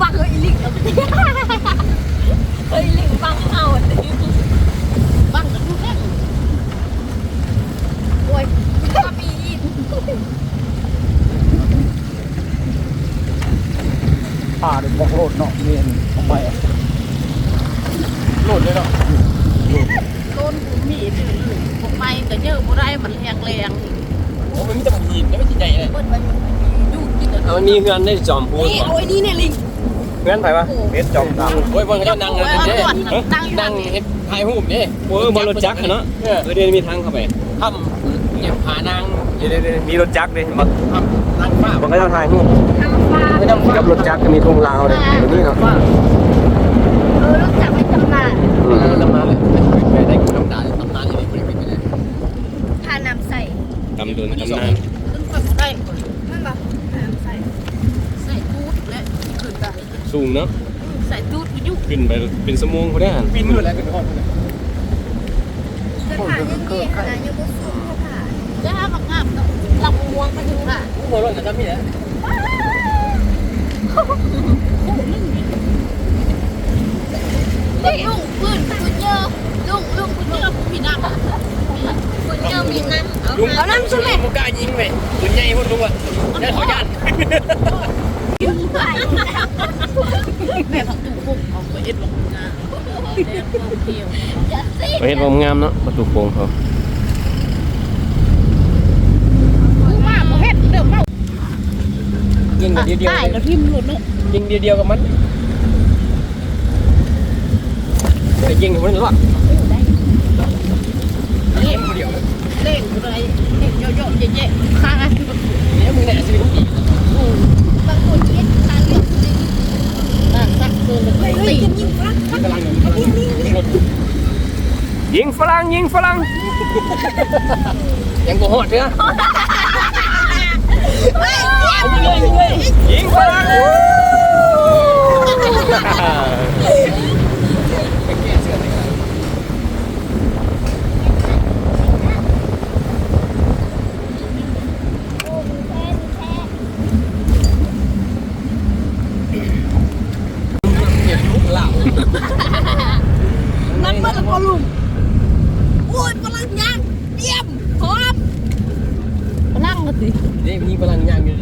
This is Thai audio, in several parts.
บังเฮ้ยลิงเฮ้ยลิงปังเอาอันนี้บ้างกันทุกแห่งโอ้ยปลาปีอีกผ่าเด็กบอกโลดเนาะเรียนทำไมอะโลดเลยเนาะโดนหูมีดผมไปก็เยอะบ่ได้มันแรงแรงโอ้มันมีแต่หินไม่ใช่ใหญ่เลยเปิ้นมันอยู่กินแต่มันมีเฮือนได้จอมพูนนี่เอาไอ้นี่เนี่ยลิง เฮือนไปปะเพชรจอมดำโอ้ยบนเขานั่งเลยเด้นั่งนั่งเฮ็ดถ่ายรูปนี่โอ้ยบนรถจักรเนาะเออเดี๋ยวมีทางเข้าไปทำเก็บผานางเดี๋ยวเดี๋ยวมีรถจักรเลยมาทำนางฟ้าบนเขาจะถ่ายรูปทำปลาไม่ต้องกับรถจักรก็มีทุ่งลาวเลยแบบนี้เนาะเออรู้จักไม่จำนานอืมตำนานเลยเคยได้ตำนานตำนานอย่างนี้ไม่ได้ทาน้ำใส่กำโดนกำนานขึ้นไปบ่ได้มันแบบทาน้ำใส่ใส่ตูดและขึ้นได้ สูงเนาะใส่ตูดไปอยู่ขึ้นไปเป็นสมงเขาได้อะปีนมือแล้วเป็นห้องจะผ่านยังดีขนาดยังไม่สู้จะผ่านจะหาบักงามกับลำม่วงไปอยู่ค่ะหัวร้อนกับจำนี่แหละลุงพื้นคุณเยอะลุงลุงคุณเยอะผู้พี่น้ำคุณเจ้ามีน้ำเอาลุงเอาน้ำใช่ไหมมุกล้ายิงไปปืนใหญ่พวกลุงอะได้ขอญาต แม่ผักตุ้งปุ้งเอาไปเอ็ ดลงนะแม่พวกเดียวไปเฮ็ดบ่งามเนาะประตูโค้งเขาผู้ว่าประเภทเดิมเล่ายิงเดียวเดียวใต้แล้วทิ่มหลุดเนาะยิงเดียวเดียวกับมันแต่ยิงมันรอดเล่งเดียวเล่งอะไรเล่งโยโย่เจ๊ๆข้างอะเนี่ยมึงแน่สิมึงอีกบางคนคิดทานเรื่องลิง อะสักเกินเลย เฮ้ ตี ยจะยิงรัก กำลัง ยิง ฝรั่งยิงฝรั่งยังกูหอดเนื้อยิงฝรั่ง เหล่า นั่นเมื่อละพอลุงโอ้ยพลังยางเยี่ยมพร้อม นั่งกันสินี่มีพลังยางอยู่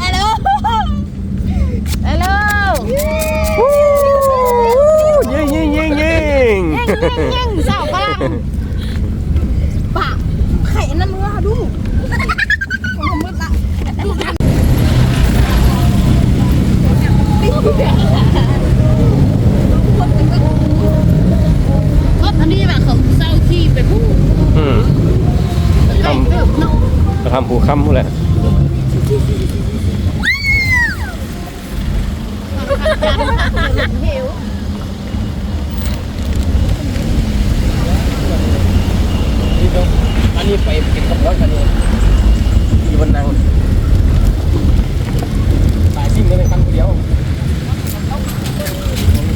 ฮัลโหลฮัลโหลยิงยิงยิงยิงยังสาวพลังปะไข่นั่นมึงว่าดูผมมืดละ ก็อันนี้แบบเขาเศร้าที่ไปพูด อืม ไล่เติบเนาะจะทำผูกค้ำพูดแหละเหวนี่ก็อันนี้ไปกินกับรถคันนี้อยู่บนนั่งสายซิ่งก็เป็นคันเดียว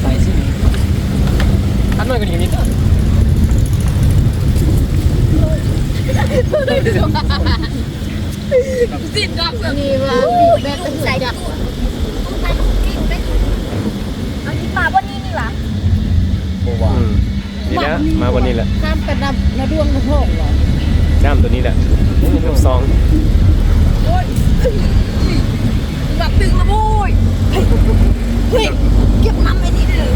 สายซิ่งคันน้อยกว่านี้นิดเดียว สิบดอกนี่ว่าแม่ต้องใส่จักเอาที่ปลาบนนี้นี่หรอโอ้ว่าอืมดีแล้วมาวันนี้แหละข้ามไปนับนาดวงกระโพงเหรอจ้ามตัวนี้แหละลูกซองแบบตึงละโว้ยเฮ้ยเก็บน้ำไอ้นี่เลย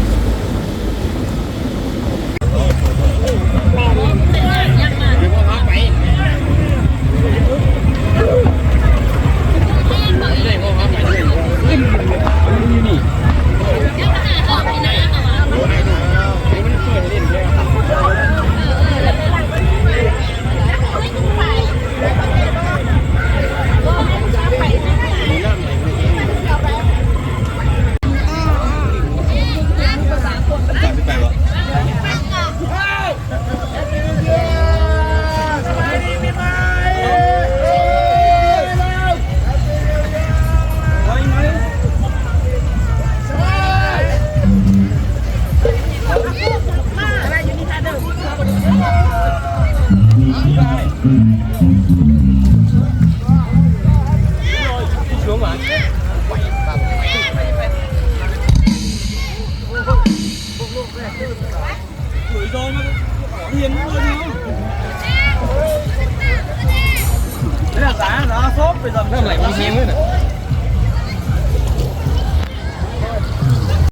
Đấy là giá giá sốt bây giờ Nó lại đi xem nữa